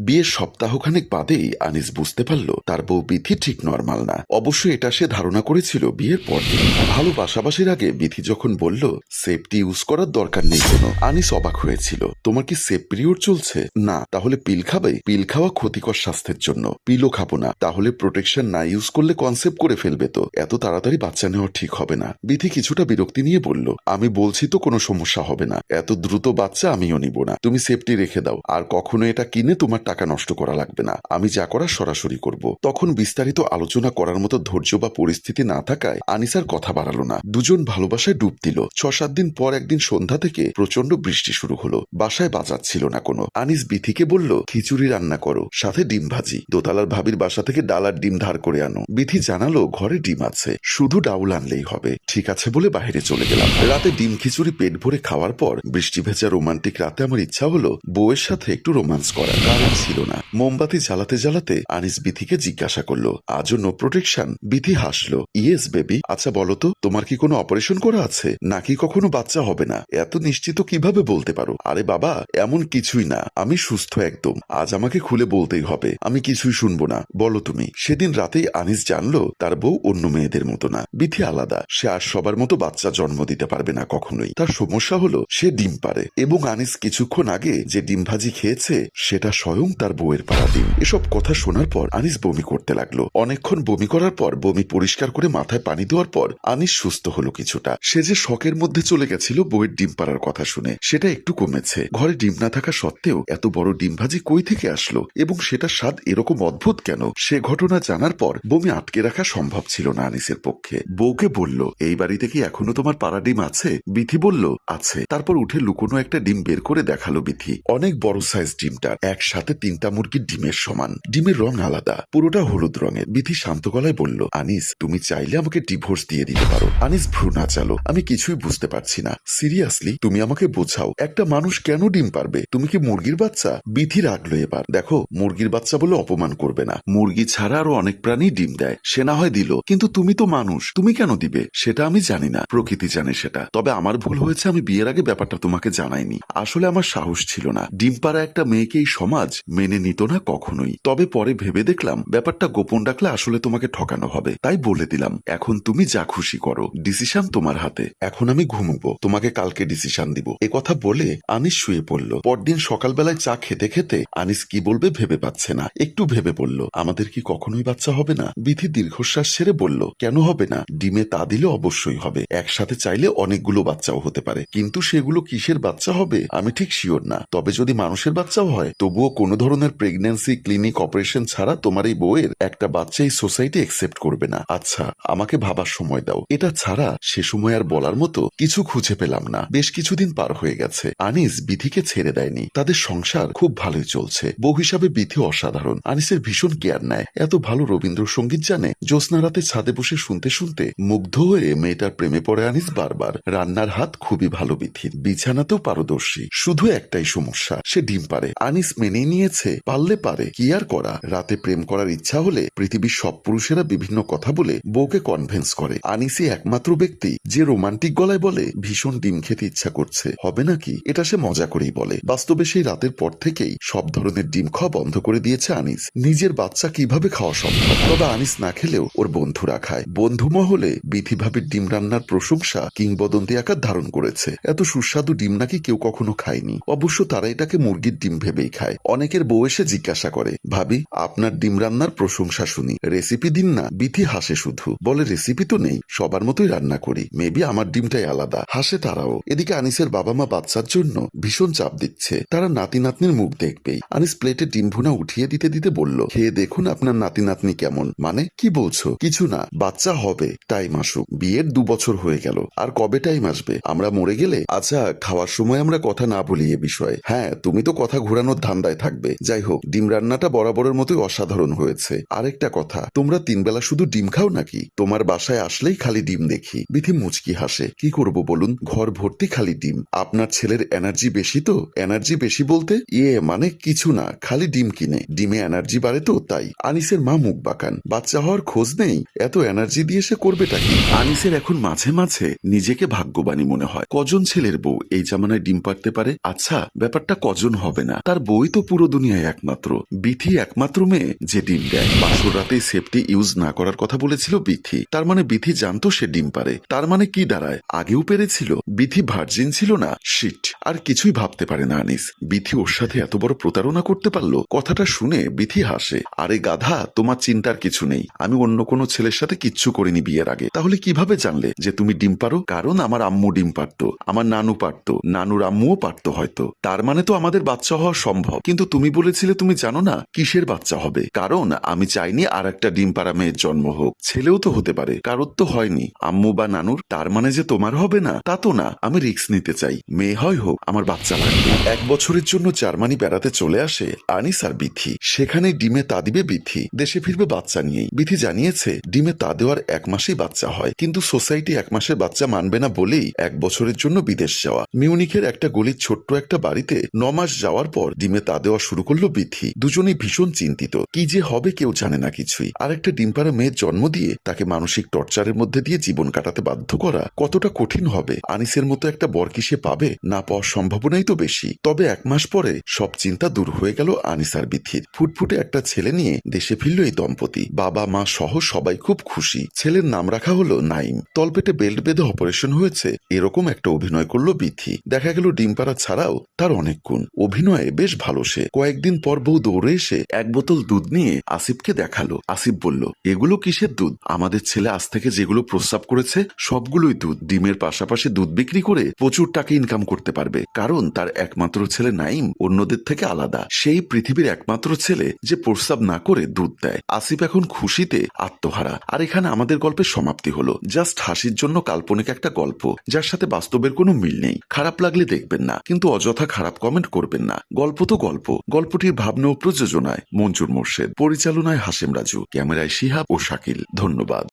বিয়ের সপ্তাহখানেক বাদেই আনিস বুঝতে পারল, তার বউ বিথি ঠিক নর্মাল না। অবশ্যই এটা সে ধারণা করেছিল বিয়ের পর। ভালো বাসাবাসির আগে বিথি যখন বলল সেফটি ইউজ করার দরকার নেই কোনো। আনিস অবাক হয়েছিল। তোমার কি সেফ পিরিয়ড চলছে? না, তাহলে পিল খাবে। পিল খাওয়া ক্ষতিকর স্বাস্থ্যের জন্য। পিলও খাব না। তাহলে প্রোটেকশন না ইউজ করলে কনসেপ্ট করে ফেলবে তো। এত তাড়াতাড়ি বাচ্চা নেওয়া ঠিক হবে না। বিথি কিছুটা বিরক্তি নিয়ে বলল, আমি বলছি তো কোনো সমস্যা হবে না। এত দ্রুত বাচ্চা আমিও নিব না। তুমি সেফটি রেখে দাও। আর কখনো এটা কিনে তোমার টাকা নষ্ট করা লাগবে না। আমি যা করার সরাসরি করব। তখন বিস্তারিত আলোচনা করার মতো ধৈর্য বা পরিস্থিতি না থাকায় আনিসার কথা বাড়ালো না। দুজন ভালোবাসায় ডুব দিল। ছ সাত দিন পর একদিন সন্ধ্যা থেকে প্রচণ্ড বৃষ্টি শুরু হলো। বাসায় বাজার ছিল না কোনো। আনিস বিথিকে বলল, খিচুড়ি রান্না করো, সাথে ডিম ভাজি। দোতলার ভাবির বাসা থেকে ডালার ডিম ধার করে আনো। বিথি জানালো, ঘরে ডিম আছে। শুধু ডাউল আনলেই হবে। ঠিক আছে বলে বাইরে চলে গেলাম। রাতে ডিম খিচুড়ি পেট ভরে খাওয়ার পর বৃষ্টি ভেজা রোমান্টিক রাতে আমার ইচ্ছা হলো বউয়ের সাথে একটু রোমান্স করা কারণ ছিল না। মোমবাতি জ্বালাতে জ্বালাতে আনিস বিথিকে জিজ্ঞাসা করল, আজও নো প্রোটেকশন বিথি হাসলো ইয়েস বেবি আচ্ছা বলো তো, তোমার কি কোনো অপারেশন করা আছে? নাকি কখনো বাচ্চা হবে না? এত নিশ্চিত কীভাবে বলতে পারো? আরে বাবা, এমন কিছুই না। আমি সুস্থ একদম। আজ আমাকে খুলে বলতেই হবে। আমি কিছুই শুনব না। বলো তুমি। সেদিন রাতেই আনিস জানলো, তার বউ অন্য মেয়েদের মতো না। বিথি আলাদা। সে আর সবার মতো বাচ্চা জন্ম দিতে পারবে না কখনোই। তার সমস্যা হলো, সে ডিম পারে এবং আনিস কিছুক্ষণ আগে যে ডিম ভাজি খেয়েছে, সেটা স্বয়ং তার বউয়ের পাড়া ডিম এসব কথা শোনার পর আনিস বমি করতে লাগল। অনেকক্ষণ বমি করার পর বমি পরিষ্কার করে মাথায় পানি দেওয়ার পর আনিস সুস্থ হলো কিছুটা। সে যে শখের মধ্যে চলে গেছিল বউয়ের ডিম পাড়ার কথা শুনে, সেটা একটু কমেছে। ঘরে ডিম না থাকা সত্ত্বেও এত বড় ডিম ভাজি কই থেকে আসলো? এবং সেটা স্বাদ এরকম অদ্ভুত কেন? সে ঘটনা জানার পর বমি আটকে রাখা সম্ভব ছিল না আনিসের পক্ষে। বউকে বলল, এই বাড়িতে কি এখনও তোমার পাড়া ডিম আছে? বিথি বলল, আছে। তারপর উঠে লুকোনো একটা ডিম বের করে দেখাল বিথি। অনেক বড় সাইজ ডিমটা, একসাথে তিনটা মুরগির ডিমের সমান। ডিমের রং আলাদা, পুরোটা হলুদ রঙের। বিথি শান্ত গলায় বলল, আনিস, তুমি চাইলে আমাকে ডিভোর্স দিয়ে দিতে পারো। আনিস ভ্রু নাচালো, আমি কিছুই বুঝতে পারছি না। সিরিয়াসলি, তুমি আমাকে বোঝাও, একটা মানুষ কেন ডিম পারবে? তুমি কি মুরগির বাচ্চা? বিথি রাখল এবার, দেখো, মুরগির বাচ্চা বলে অপমান করবে না। মুরগি ছাড়া আরও অনেক প্রাণী ডিম দেয়। সে না হয় দিল, কিন্তু তুমি তো মানুষ, তুমি কেন দিবে? সেটা আমি জানি না। প্রকৃতি জানে সেটা। তবে আমার ভুল হয়েছে, আমি বিয়ের আগে ব্যাপারটা তোমাকে জানাইনি। আসলে আমার সাহস ছিল না। ডিম পাড়া একটা মেয়েকে এই সমাজ মেনে নিত না কখনোই। তবে পরে ভেবে দেখলাম, ব্যাপারটা গোপন রাখলে আসলে তোমাকে ঠকানো হবে। তাই বলে দিলাম, এখন তুমি যা খুশি করো। ডিসিশন তোমার হাতে। এখন আমি ঘুমবো। তোমাকে কালকে ডিসিশন দিব। এ কথা বলে আনিস শুয়ে পড়ল। পরদিন সকালবেলায় চা খেতে খেতে আনিস কি বলবে ভেবে পাচ্ছে না। একটু ভেবে বলল, আমাদের কি কখনোই বাচ্চা হবে না? বিধি দীর্ঘশ্বাস ছেড়ে বলল, কেন হবে না? ডিমে তা দিলে অবশ্যই হবে। একসাথে চাইলে অনেকগুলো বাচ্চাও হতে পারে। কিন্তু সেগুলো কিসের বাচ্চা হবে? আমি ঠিক শিওর না। তবে যদি মানুষের বাচ্চাও হয়, তবুও কোনো ধরনের প্রেগন্যান্সি ক্লিনিক অপারেশন ছাড়া তোমার এই বউয়ের একটা বাচ্চা এই সোসাইটি একসেপ্ট করবে না। আচ্ছা আমাকে ভাবার সময় দাও। এটা ছাড়া সে সময় আর বলার মতো কিছু খুঁজে পেলাম না। বেশ কিছুদিন পার হয়ে গেছে। আনিস বিধিকে ছেড়ে দেয়নি। তাদের সংসার খুব ভালোই চলছে। বউ হিসাবে বিধি অসাধারণ। আনিসের ভীষণ কেয়ার নেয়। এত ভালো রবীন্দ্রসঙ্গীত জানে। জ্যোৎস্না রাতে ছাদে বসে শুনতে শুনতে মুগ্ধ হয়ে মেয়েটার প্রেমে পড়ে আনিস বারবার। রান্নার হাত খুবই ভালো বিধির বিছানাতেও পারদর্শী। শুধু একটাই সমস্যা, সে ডিম পারে আনিস মেনে নিয়েছে পারলে পারে। কি আর করা? রাতে প্রেম করার ইচ্ছা হলে পৃথিবীর সব পুরুষেরা বিভিন্ন কথা বলে বউকে কনভেন্স করে। আনিসই একমাত্র ব্যক্তি, যে রোমান্টিক গলায় বলে, ভীষণ ডিম খেতে ইচ্ছা করছে। হবে নাকি এটা সে মজা করেই বলে। বাস্তবে সেই রাতের পর থেকেই সব ধরনের ডিম খাওয়া বন্ধ করে দিয়েছে আনিস। নিজের বাচ্চা কীভাবে খাওয়া সম্ভব? তবে আনিস না খেলেও ওর বন্ধুরা খায় বন্ধু মহলে বিধিভাবে ডিম রান্নার প্রশংসা কিংবদন্তি আকার ধারণ করেছে। এত সুস্বাদু ডিম নাকি কেউ কখনো খায়নি। অবশ্য তারা এটাকে মুরগির ডিম ভেবেই খায়। অনেকের বউ এসে জিজ্ঞাসা করে, ভাবি, আপনার ডিম রান্নার প্রশংসা শুনি। রেসিপি দিন না, বিথি হাসে শুধু। বলে, রেসিপি তো নেই, সবার মতোই রান্না করি। মেবি আমার ডিমটাই আলাদা। হাসে তারাও। এদিকে আনিসের বাবা মা বাচ্চার জন্য ভীষণ চাপ দিচ্ছে। তারা নাতি নাতনির মুখ দেখবেই। আনিস প্লেটে ডিম ভুনা উঠিয়ে দিতে দিতে বলল, খেয়ে দেখুন আপনার নাতি নাতনি কেমন। মানে? কি বলছো? কিছু না, বাচ্চা হবে, টাইম আসুক। বিয়ের দু বছর হয়ে গেল, আর কবে টাইম আসবে? আমরা মরে গেলে? আচ্ছা খাওয়ার সময় আমরা কথা না বলি এ বিষয়ে। হ্যাঁ তুমি তো কথা ঘোরানোর ধান্দায় থাকবে। যাই হোক, ডিম রান্নাটা বরাবরের মতোই অসাধারণ হয়েছে। আরেকটা কথা, তোমরা তিনবেলা শুধু ডিম খাও নাকি? তোমার বাসায় আসলেই খালি ডিম দেখি। বিথি মুচকি হাসে। কি করব বলুন? ঘর ভর্তি খালি ডিম। আপনার ছেলের এনার্জি বেশি তো? এনার্জি বেশি বলতে? ইয়ে মানে কিছু না, খালি ডিম কিনে। ডিমে এনার্জি বাড়ে তো, তাই। আনিসের মা মুখ বাঁকান। বাচ্চা হওয়ার খোঁজ নেই। এত এনার্জি দিয়ে সে করবেটা কি? আনিসের এখন মাঝে মাঝে নিজেকে ভাগ্যবানী মনে হয়। কজন ছেলের বউ এই জামানায় ডিম পারতে পারে? আচ্ছা ব্যাপারটা কজন হবে না? তার বই তো পুরো দুনিয়ায় একমাত্র। বিথি একমাত্র মেয়ে যে ডিম দেয়। বাসর রাতে সেফটি ইউজ না করার কথা বলেছিল বিথি। তার মানে বিথি জানতো সে ডিম পারে। তার মানে কি দাঁড়ায়? আগেও পেরেছিল। বিথি ভার্জিন ছিল না। শিট আর কিছুই ভাবতে পারে না আনিস। বিথি ওর সাথে এত বড় প্রতারণা করতে পারল? কথাটা শুনে বিথি হাসে। আরে গাধা, তোমার চিন্তার কিছু নেই। আমি অন্য কোনো ছেলের সাথে কিচ্ছু করিনি বিয়ের আগে। তাহলে কীভাবে জানলে যে তুমি ডিম পারো? কারণ আমার আম্মু ডিম পারতো। আমার নানু পারতো। নানুর আম্মুও পারতো হয়তো। তার মানে তো আমাদের বাচ্চা হওয়া সম্ভব। কিন্তু তুমি বলেছিলে তুমি জানো না কিসের বাচ্চা হবে। কারণ আমি চাইনি আর একটা ডিম পাড়া মেয়ের জন্ম হোক। ছেলেও তো হতে পারে, কারোর তো হয়নি। আম্মু বা নানুর, তার মানে যে তোমার হবে না, তা তো না, আমি রিস্ক নিতে চাই। মেয়ে হয় হোক, আমার বাচ্চা লাগবে। এক বছরের জন্য জার্মানি বেড়াতে চলে আসে আনিস আর বিথি। সেখানে ডিমে তা দিবে বিথি। দেশে ফিরবে বাচ্চা নিয়েই। বিথি জানিয়েছে, ডিমে তা দেওয়ার এক মাসেই বাচ্চা হয়। কিন্তু সোসাইটি এক মাসের বাচ্চা মানবে না বলেই এক বছরের জন্য বিদেশ যাওয়া। মিউনিখের একটা গলির ছোট্ট একটা বাড়িতে ন মাস যাওয়ার পর ডিমে তা দেওয়া শুরু করল বিথি দুজনেই ভীষণ চিন্তিত। কি যে হবে কেউ জানে না কিছুই। আর একটা ডিম পাড়া মেয়ের জন্ম দিয়ে তাকে মানসিক টর্চারের মধ্যে দিয়ে জীবন কাটাতে বাধ্য করা কতটা কঠিন হবে? আনিসের মতো একটা বর কি সে পাবে? না পাওয়ার সম্ভাবনাই তো বেশি। তবে এক মাস পরে সব চিন্তা দূর হয়ে গেল আনিস আর ফুটফুটে একটা ছেলে নিয়ে দেশে ফিরল এই দম্পতি। বাবা, মা সহ সবাই খুব খুশি। ছেলের নাম রাখা হলো নাইম। তলপেটে বেল্ট বেঁধে অপারেশন হয়েছে। এরকম একটা অভিনয় করল বিথি দেখা গেল ডিম পাড়া ছাড়াও তার অনেক গুণ। অভিনয়ে বেশ ভালো সে। কয়েকদিন পর বউ দৌড়ে এসে এক বোতল দুধ নিয়ে আসিফকে দেখাল। আসিফ বলল, এগুলো কিসের দুধ? আমাদের ছেলে আজ থেকে যেগুলো প্রস্রাব করেছে, সবগুলোই দুধ। ডিমের পাশাপাশি দুধ বিক্রি করে প্রচুর টাকা ইনকাম করতে পারবে। কারণ তার একমাত্র ছেলে নাইম অন্যদের থেকে আলাদা। সেই পৃথিবীর একমাত্র ছেলে যে প্রস্রাব না করে দুধ দেয়। আসিফ এখন খুশিতে আত্মহারা। আর এখানে আমাদের গল্পের সমাপ্তি হলো। জাস্ট হাসির জন্য কাল্পনিক একটা গল্প, যার সাথে বাস্তবের কোনো মিল নেই। খারাপ লাগলে দেখবেন না, কিন্তু অযথা খারাপ কমেন্ট করবেন না। গল্প তো গল্প। গল্পটির ভাবনা ও প্রযোজনায় মঞ্জুর মোর্শেদ পরিচালনায় হাসেম রাজু ক্যামেরায় শিহাব ও শাকিল। ধন্যবাদ।